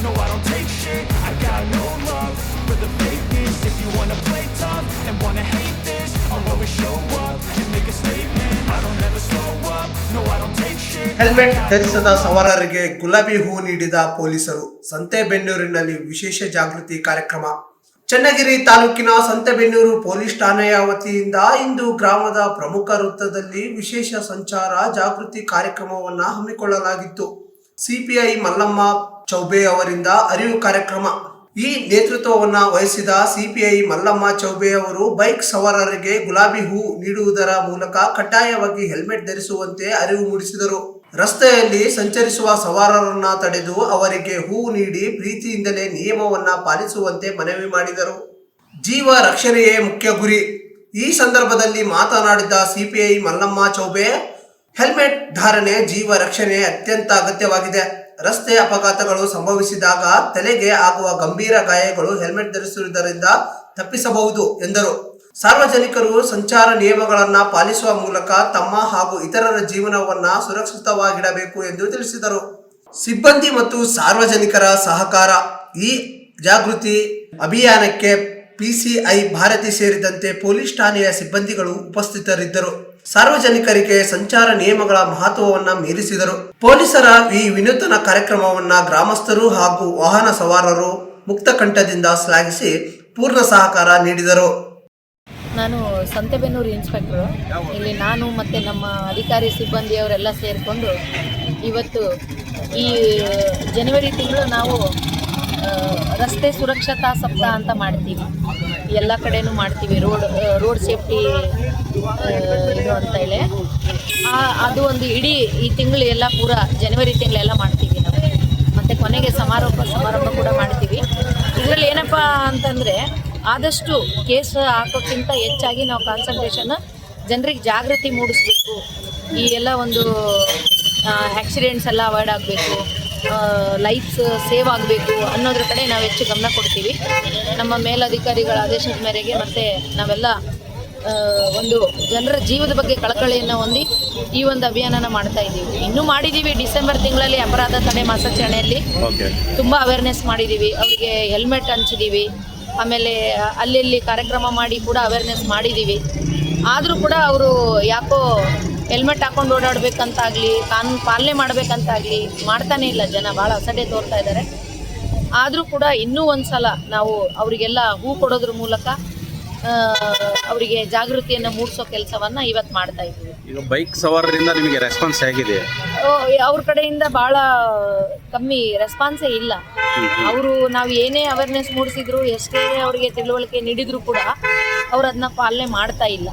No, I don't take shit. I got no love for the fakeness. If you wanna play tough and wanna hate this, I'll always show up and make a statement. I don't ever slow up. No, I don't take shit. Helmet ಧರಿಸದ ಸವಾರರಿಗೆ ಗುಲಾಬಿ ಹೂ ನೀಡಿದ ಪೊಲೀಸರು ಸಂತೆಬೆನ್ನೂರಿನಲ್ಲಿ ವಿಶೇಷ ಜಾಗೃತಿ ಕಾರ್ಯಕ್ರಮ ಚನ್ನಗಿರಿ ತಾಲೂಕಿನ Santebennur police ಠಾಣೆಯ ವತಿಯಿಂದ ಇಂದು ಗ್ರಾಮದ ಪ್ರಮುಖ ವೃತ್ತದಲ್ಲಿ ವಿಶೇಷ ಸಂಚಾರ ಜಾಗೃತಿ ಕಾರ್ಯಕ್ರಮವನ್ನು ಹಮ್ಮಿಕೊಳ್ಳಲಾಗಿತ್ತು ಸಿಪಿಐ ಮಲ್ಲಮ್ಮ ಚೌಬೆ ಅವರಿಂದ ಅರಿವು ಕಾರ್ಯಕ್ರಮ. ಈ ನೇತೃತ್ವವನ್ನ ವಹಿಸಿದ ಸಿಪಿಐ ಮಲ್ಲಮ್ಮ ಚೌಬೆ ಅವರು ಬೈಕ್ ಸವಾರರಿಗೆ ಗುಲಾಬಿ ಹೂ ನೀಡುವುದರ ಮೂಲಕ ಕಡ್ಡಾಯವಾಗಿ ಹೆಲ್ಮೆಟ್ ಧರಿಸುವಂತೆ ಅರಿವು ಮೂಡಿಸಿದರು. ರಸ್ತೆಯಲ್ಲಿ ಸಂಚರಿಸುವ ಸವಾರರನ್ನ ತಡೆದು ಅವರಿಗೆ ಹೂ ನೀಡಿ ಪ್ರೀತಿಯಿಂದಲೇ ನಿಯಮವನ್ನ ಪಾಲಿಸುವಂತೆ ಮನವಿ ಮಾಡಿದರು. ಜೀವ ರಕ್ಷಣೆಯೇ ಮುಖ್ಯ ಗುರಿ. ಈ ಸಂದರ್ಭದಲ್ಲಿ ಮಾತನಾಡಿದ ಸಿಪಿಐ ಮಲ್ಲಮ್ಮ ಚೌಬೆ, ಹೆಲ್ಮೆಟ್ ಧಾರಣೆ ಜೀವ ರಕ್ಷಣೆ ಅತ್ಯಂತ ಅಗತ್ಯವಾಗಿದೆ. ರಸ್ತೆ ಅಪಘಾತಗಳು ಸಂಭವಿಸಿದಾಗ ತಲೆಗೆ ಆಗುವ ಗಂಭೀರ ಗಾಯಗಳು ಹೆಲ್ಮೆಟ್ ಧರಿಸುವುದರಿಂದ ತಪ್ಪಿಸಬಹುದು, ಎಂದರು. ಸಾರ್ವಜನಿಕರು ಸಂಚಾರ ನಿಯಮಗಳನ್ನು ಪಾಲಿಸುವ ಮೂಲಕ ತಮ್ಮ ಹಾಗೂ ಇತರರ ಜೀವನವನ್ನ ಸುರಕ್ಷಿತವಾಗಿಡಬೇಕು ಎಂದು ತಿಳಿಸಿದರು. ಸಿಬ್ಬಂದಿ ಮತ್ತು ಸಾರ್ವಜನಿಕರ ಸಹಕಾರ. ಈ ಜಾಗೃತಿ ಅಭಿಯಾನಕ್ಕೆ ಪಿಸಿಐ ಭಾರತಿ ಸೇರಿದಂತೆ ಪೊಲೀಸ್ ಠಾಣೆಯ ಸಿಬ್ಬಂದಿಗಳು ಉಪಸ್ಥಿತರಿದ್ದರು. ಸಾರ್ವಜನಿಕರಿಗೆ ಸಂಚಾರ ನಿಯಮಗಳ ಮಹತ್ವವನ್ನ ಮೀರಿಸಿದರು. ಪೊಲೀಸರ ಈ ವಿನೂತನ ಕಾರ್ಯಕ್ರಮವನ್ನ ಗ್ರಾಮಸ್ಥರು ಹಾಗೂ ವಾಹನ ಸವಾರರು ಮುಕ್ತ ಕಂಠದಿಂದ ಶ್ಲಾಘಿಸಿ ಪೂರ್ಣ ಸಹಕಾರ ನೀಡಿದರು. ನಾನು ಸಂತೆಬೆನ್ನೂರು ಇನ್ಸ್ಪೆಕ್ಟ್ರು. ಇಲ್ಲಿ ನಾನು ಮತ್ತು ನಮ್ಮ ಅಧಿಕಾರಿ ಸಿಬ್ಬಂದಿಯವರೆಲ್ಲ ಸೇರಿಕೊಂಡು ಇವತ್ತು ಈ ಜನವರಿ ತಿಂಗಳು ನಾವು ರಸ್ತೆ ಸುರಕ್ಷತಾ ಸಪ್ತಾಹ ಅಂತ ಮಾಡ್ತೀವಿ. ಎಲ್ಲ ಕಡೆನೂ ಮಾಡ್ತೀವಿ. ರೋಡ್ ರೋಡ್ ಸೇಫ್ಟಿ ಇದು ಅಂತ ಹೇಳಿ. ಆ- ಅದು ಒಂದು ಇಡೀ ಈ ತಿಂಗಳು ಎಲ್ಲ ಪೂರ ಜನವರಿ ತಿಂಗಳೆಲ್ಲ ಮಾಡ್ತೀವಿ ನಾವು. ಮತ್ತು ಕೊನೆಗೆ ಸಮಾರೋಪ ಸಮಾರಂಭ ಕೂಡ ಮಾಡ್ತೀವಿ. ಇದರಲ್ಲಿ ಏನಪ್ಪ ಅಂತಂದರೆ ಆದಷ್ಟು ಕೇಸ್ ಹಾಕೋಕ್ಕಿಂತ ಹೆಚ್ಚಾಗಿ ನಾವು ಕಾನ್ಸಂಟ್ರೇಷನ್ ಜನರಿಗೆ ಜಾಗೃತಿ ಮೂಡಿಸ್ಬೇಕು. ಈ ಎಲ್ಲ ಒಂದು ಆ್ಯಕ್ಸಿಡೆಂಟ್ಸ್ ಎಲ್ಲ ಅವಾಯ್ಡ್ ಆಗಬೇಕು. ಲೈಫ್ಸ್ ಸೇವ್ ಆಗಬೇಕು ಅನ್ನೋದ್ರ ಕಡೆ ನಾವು ಹೆಚ್ಚು ಗಮನ ಕೊಡ್ತೀವಿ. ನಮ್ಮ ಮೇಲಧಿಕಾರಿಗಳ ಆದೇಶದ ಮೇರೆಗೆ ಮತ್ತು ನಾವೆಲ್ಲ ಒಂದು ಜನರ ಜೀವದ ಬಗ್ಗೆ ಕಳಕಳಿಯನ್ನು ಹೊಂದಿ ಈ ಒಂದು ಅಭಿಯಾನನ ಮಾಡ್ತಾ ಇದ್ದೀವಿ. ಇನ್ನೂ ಮಾಡಿದ್ದೀವಿ ಡಿಸೆಂಬರ್ ತಿಂಗಳಲ್ಲಿ ಅಪರಾಧ ತಡೆ ಮಾಸಾಚರಣೆಯಲ್ಲಿ. ತುಂಬ ಅವೇರ್ನೆಸ್ ಮಾಡಿದ್ದೀವಿ ಅವರಿಗೆ ಹೆಲ್ಮೆಟ್ ಹಂಚಿದ್ದೀವಿ ಆಮೇಲೆ ಅಲ್ಲಲ್ಲಿ ಕಾರ್ಯಕ್ರಮ ಮಾಡಿ ಕೂಡ ಅವೇರ್ನೆಸ್ ಮಾಡಿದ್ದೀವಿ ಆದರೂ ಕೂಡ ಅವರು ಯಾಕೋ ಹೆಲ್ಮೆಟ್ ಹಾಕೊಂಡು ಓಡಾಡಬೇಕಂತಾಗಲಿ ಕಾನೂನು ಪಾಲನೆ ಮಾಡಬೇಕಂತಾಗಲಿ ಮಾಡ್ತಾನೆ ಇಲ್ಲ ಜನ ಭಾಳ ಅಸಡ್ಡೆ ತೋರ್ತಾ ಇದ್ದಾರೆ ಆದರೂ ಕೂಡ ಇನ್ನೂ ಒಂದು ಸಲ ನಾವು ಅವರಿಗೆಲ್ಲ ಹೂ ಕೊಡೋದ್ರ ಮೂಲಕ ಅವರಿಗೆ ಜಾಗೃತಿಯನ್ನು ಮೂಡಿಸೋ ಕೆಲಸವನ್ನ ಇವತ್ತು ಮಾಡ್ತಾ ಇದ್ದೀವಿ. ಈಗ ಬೈಕ್ ಸವಾರರಿಂದ ನಿಮಗೆ ರೆಸ್ಪಾನ್ಸ್ ಹೇಗಿದೆ? ಓ, ಅವ್ರ ಕಡೆಯಿಂದ ಬಹಳ ಕಮ್ಮಿ ರೆಸ್ಪಾನ್ಸೇ ಇಲ್ಲ. ಅವರು ನಾವು ಏನೇ ಅವೇರ್ನೆಸ್ ಮೂಡಿಸಿದ್ರು ಎಷ್ಟೇ ಅವರಿಗೆ ತಿಳುವಳಿಕೆ ನೀಡಿದ್ರು ಕೂಡ ಅವ್ರು ಅದನ್ನ ಪಾಲನೆ ಮಾಡ್ತಾ ಇಲ್ಲ.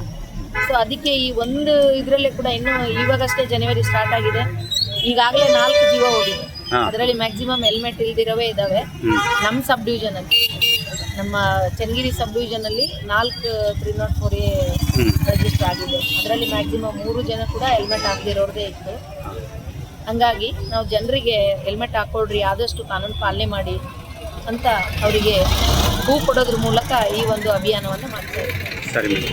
ಸೊ ಅದಕ್ಕೆ ಈ ಒಂದು ಇದರಲ್ಲೇ ಕೂಡ ಇನ್ನು ಇವಾಗಷ್ಟೇ ಜನವರಿ ಸ್ಟಾರ್ಟ್ ಆಗಿದೆ. ಈಗಾಗಲೇ ನಾಲ್ಕು ಜೀವ ಹೋಗಿದೆ. ಅದರಲ್ಲಿ ಮ್ಯಾಕ್ಸಿಮಮ್ ಹೆಲ್ಮೆಟ್ ಇಲ್ದಿರೋವೇ ಇದಾವೆ ನಮ್ಮ ಸಬ್ ಡಿವಿಷನಲ್ಲಿ ನಮ್ಮ ಚನ್ನಗಿರಿ ಸಬ್ ಅಲ್ಲಿ ನಾಲ್ಕು three naught four A register ಆಗಿದೆ. ಅದರಲ್ಲಿ ಮ್ಯಾಕ್ಸಿಮಮ್ ಮೂರು ಜನ ಕೂಡ ಹೆಲ್ಮೆಟ್ ಹಾಕದಿರೋದೇ ಇತ್ತು. ಹಂಗಾಗಿ ನಾವು ಜನರಿಗೆ ಹೆಲ್ಮೆಟ್ ಹಾಕೊಳ್ರಿ ಆದಷ್ಟು ಕಾನೂನು ಪಾಲನೆ ಮಾಡಿ ಅಂತ ಅವರಿಗೆ ಹೂ ಕೊಡೋದ್ರ ಮೂಲಕ ಈ ಒಂದು ಅಭಿಯಾನವನ್ನು ಮಾಡ್ತಾ ಇದ್ದೀವಿ.